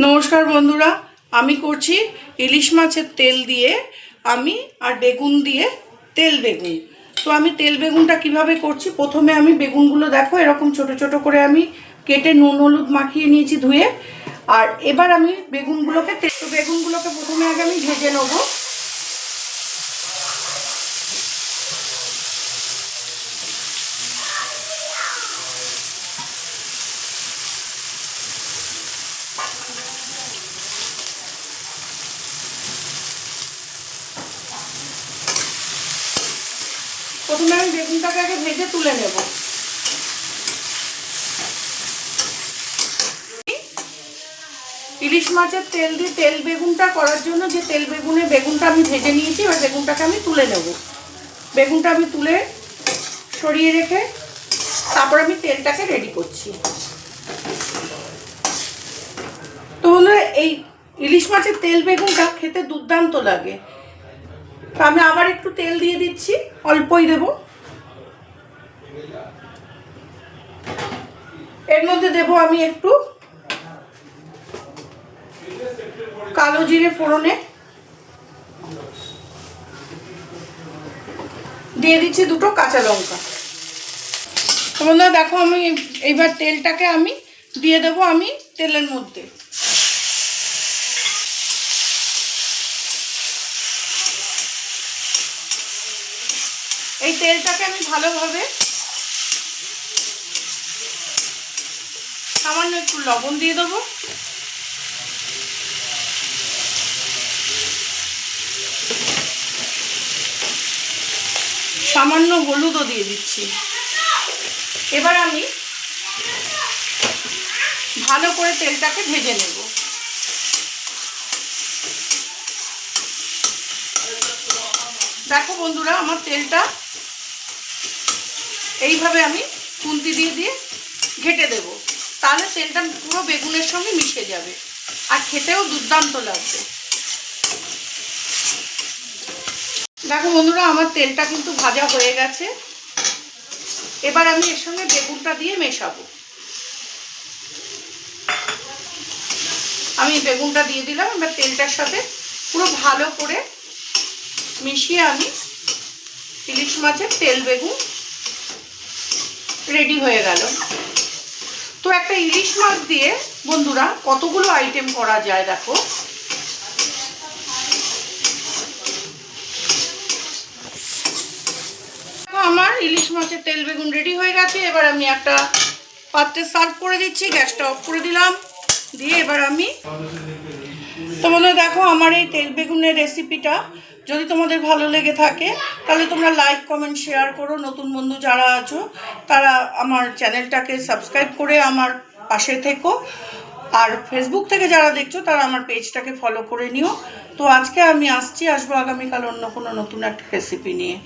নমস্কার বন্ধুরা, আমি করছি ইলিশ মাছের তেল দিয়ে আমি আর বেগুন দিয়ে তেল বেগুন। তো আমি তেল বেগুনটা কীভাবে করছি? প্রথমে আমি বেগুনগুলো দেখো, এরকম ছোট ছোট করে আমি কেটে নুন হলুদ মাখিয়ে নিয়েছি ধুয়ে। আর এবার আমি বেগুনগুলোকে তেল বেগুনগুলোকে প্রথমে আগে আমি ভেজে নেব। প্রথমে আমি বেগুনটাকে আগে ভেজে তুলে নেব। ইলিশ মাছের তেল দিয়ে তেল বেগুনটা করার জন্য যে তেল বেগুনে বেগুনটা আমি ভেজে নিয়েছি, এবার বেগুনটাকে আমি তুলে নেব। বেগুনটা আমি তুলে সরিয়ে রেখে তারপর আমি তেলটাকে রেডি করছি। তো এই ইলিশ মাছের তেল বেগুনটা খেতে দুর্দান্ত লাগে। আমি আবার একটু তেল দিয়ে দিচ্ছি, অল্পই দেব। এর মধ্যে দেব আমি একটু কালো জিরে ফোড়নে। দিয়ে দিচ্ছি দুটো কাঁচা লঙ্কা। তো বন্ধুরা দেখো আমি এইবার তেলটাকে আমি দিয়ে দেব আমি তেলের মধ্যে। এই তেলটাকে আমি ভালোভাবে সামান্য একটু লবণ দিয়ে দেবো। সামান্য হলুদও দিয়ে দিচ্ছি। এবার আমি ভালো করে তেলটাকে ভেজে নেব। দেখো বন্ধুরা, আমার তেলটা এইভাবে আমি খুন্তি দিয়ে দিয়ে ঘেটে দেব। তাহলে তেলটা পুরো বেগুনের সঙ্গে মিশে যাবে আর খেতেও দুর্দান্ত লাগবে। দেখো বন্ধুরা, আমার তেলটা কিন্তু ভাজা হয়ে গেছে। এবার আমি এর সঙ্গে বেগুনটা দিয়ে মেশাবো। আমি বেগুনটা দিয়ে দিলাম, এবার তেলটার সাথে পুরো ভালো করে মিশিয়ে আমি ইলিশ মাছের তেল বেগুন রেডি হয়ে গেল। তো একটা ইলিশ মাছ দিয়ে বন্ধুরা কতগুলো আইটেম করা যায় দেখো। আমার ইলিশ মাছের তেল বেগুন রেডি হয়ে গেছে, এবার আমি একটা পাত্রে সার্ভ করে দিচ্ছি, গ্যাসটা অফ করে দিলাম, দিয়ে এবার আমি তোমাদের দেখো আমার এই তেল বেগুনের রেসিপিটা যদি তোমাদের ভালো লেগে থাকে, তাহলে তোমরা লাইক কমেন্ট শেয়ার করো। নতুন বন্ধু যারা আছো, তারা আমার চ্যানেলটাকে সাবস্ক্রাইব করে আমার পাশে থেকো। আর ফেসবুক থেকে যারা দেখছ, তারা আমার পেজটাকে ফলো করে নিও। তো আজকে আমি আসছি, আসব আগামীকাল অন্য কোনো নতুন একটা রেসিপি নিয়ে।